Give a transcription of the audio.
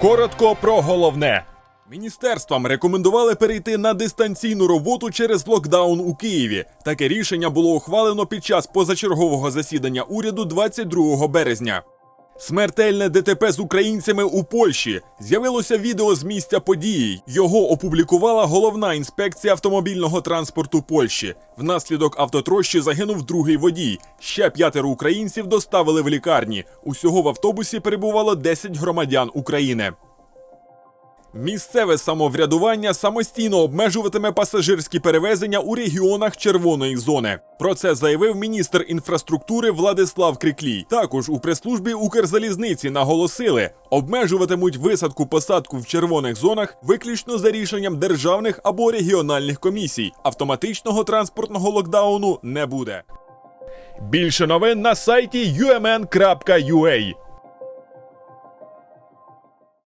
Коротко про головне. Міністерствам рекомендували перейти на дистанційну роботу через локдаун у Києві. Таке рішення було ухвалено під час позачергового засідання уряду 22 березня. Смертельне ДТП з українцями у Польщі. З'явилося відео з місця події. Його опублікувала головна інспекція автомобільного транспорту Польщі. Внаслідок автотрощі загинув другий водій. Ще п'ятеро українців доставили в лікарні. Усього в автобусі перебувало 10 громадян України. Місцеве самоврядування самостійно обмежуватиме пасажирські перевезення у регіонах червоної зони. Про це заявив міністр інфраструктури Владислав Криклій. Також у прес-службі Укрзалізниці наголосили, обмежуватимуть висадку посадку в червоних зонах виключно за рішенням державних або регіональних комісій. Автоматичного транспортного локдауну не буде. Більше новин на сайті umn.ua